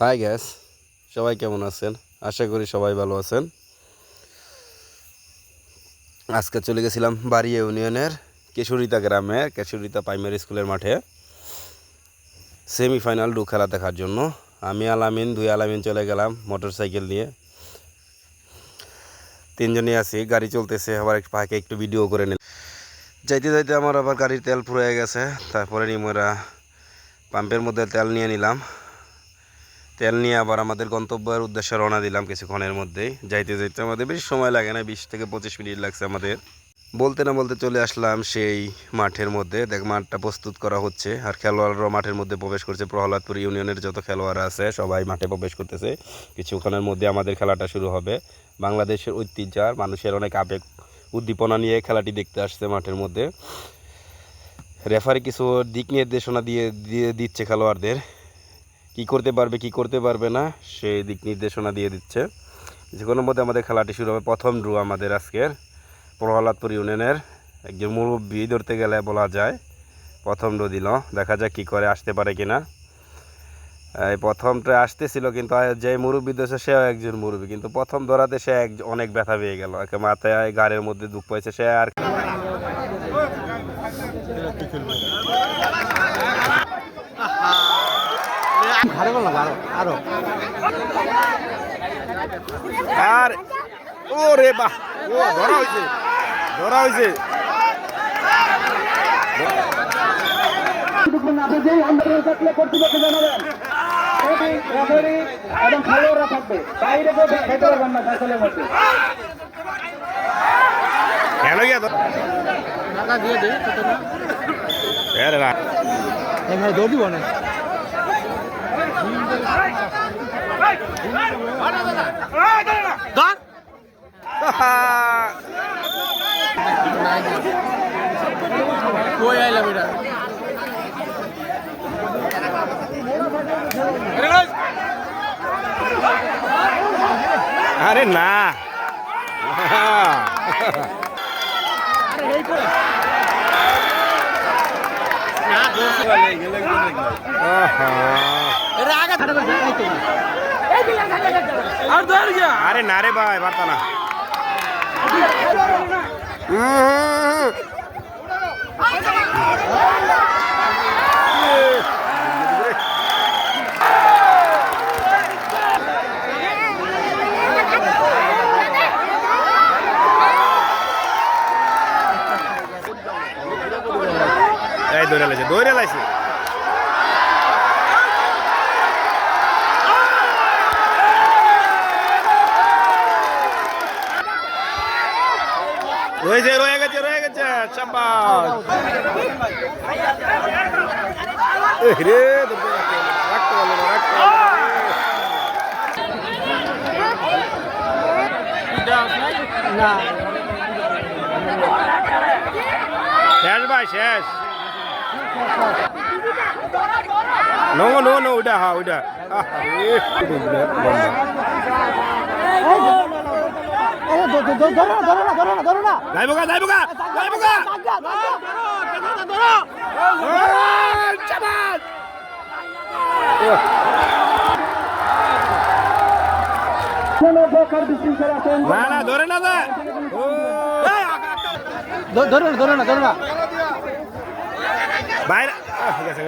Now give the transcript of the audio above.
High gas সবাই কেমন আছেন? আশা করি সবাই ভালো আছেন। আজকে চলে গেছিলাম বাড়ি ইউনিয়নের কেশুরিতা গ্রামে, কেশুরিতা প্রাইমারি স্কুলের মাঠে। সেমিফাইনাল ডু খেলা দেখার জন্য। আমি আলামিন, দুই আলামিন চলে গেলাম মোটর সাইকেল নিয়ে। তিনজনই আছি, গাড়ি চলতেছে, আবার একটু পাকে একটু ভিডিও করে নিলাম। যাইতে যাইতে আমার আবার গাড়ির তেল ফুরিয়ে গেছে, তারপরে নিমরা পাম্পের মধ্যে তেল নিয়ে নিলাম। তেল নিয়ে আবার আমাদের গন্তব্যের উদ্দেশ্যে রওনা দিলাম কিছুক্ষণের মধ্যে যাইতে যাইতে আমাদের বেশি সময় লাগে না, বিশ থেকে পঁচিশ মিনিট লাগছে আমাদের। বলতে না বলতে চলে আসলাম সেই মাঠের মধ্যে। দেখ, মাঠটা প্রস্তুত করা হচ্ছে। আর খেলোয়াড়রাও মাঠের মধ্যে প্রবেশ করছে। প্রহ্লাদপুর ইউনিয়নের যত খেলোয়াড় আছে, সবাই মাঠে প্রবেশ করতেছে। কিছুক্ষণের মধ্যে আমাদের খেলাটা শুরু হবে। বাংলাদেশের ঐতিহ্য আর মানুষের অনেক আবেগ, উদ্দীপনা নিয়ে খেলাটি দেখতে আসছে মাঠের মধ্যে। রেফারি কিছু দিক নির্দেশনা দিয়ে দিয়ে দিচ্ছে খেলোয়াড়দের। কি করতে পারবে, কি করতে পারবে না, সেই দিক নির্দেশনা দিয়ে দিচ্ছে। যে কোনো মধ্যে আমাদের খেলাটি শুরু হবে প্রথম ড্র আমাদের আজকের প্রহ্লাদপুর ইউনিয়নের। একজন মুরব্বী ধরতে গেলে বলা যায়, প্রথম ড্র দিল। দেখা যাক কী করে, আসতে পারে কি না। এই প্রথমটা আসতেছিল কিন্তু যে মুরব্বী দিয়েছে সেও একজন মুরব্বী। কিন্তু প্রথম ধরাতে সে এক অনেক ব্যথা পেয়ে গেল। একে মাথায়, গাড়ির মধ্যে দুঃখ পাইছে সে আর আরও আরও। আর ও রে বাহ ও ধরা হয়েছে ধরা হয়েছে। এবং খেলোয়াড়রা থাকবে বাইরে খেতে পারবেন না ফ্যাসলের মধ্যে কেন গিয়া তো দিয়ে দে না। আরে না এখানে দৌড় দিব না। কই আইলাম এটা আরে না। আর ধর আরে না রে ভাই বার্তা না উম। দৌড়ে লাইছে দৌড়ে লাইছে রয়েছে রয়ে গেছে রয়ে গেছে চাম্বাস শেষ ভাই শেষ। নো নো নো হ্যাঁ ওইটা আরে, লম্বা। ধরো না ধরো না ধরো না ধরো না বাইরে। গেছে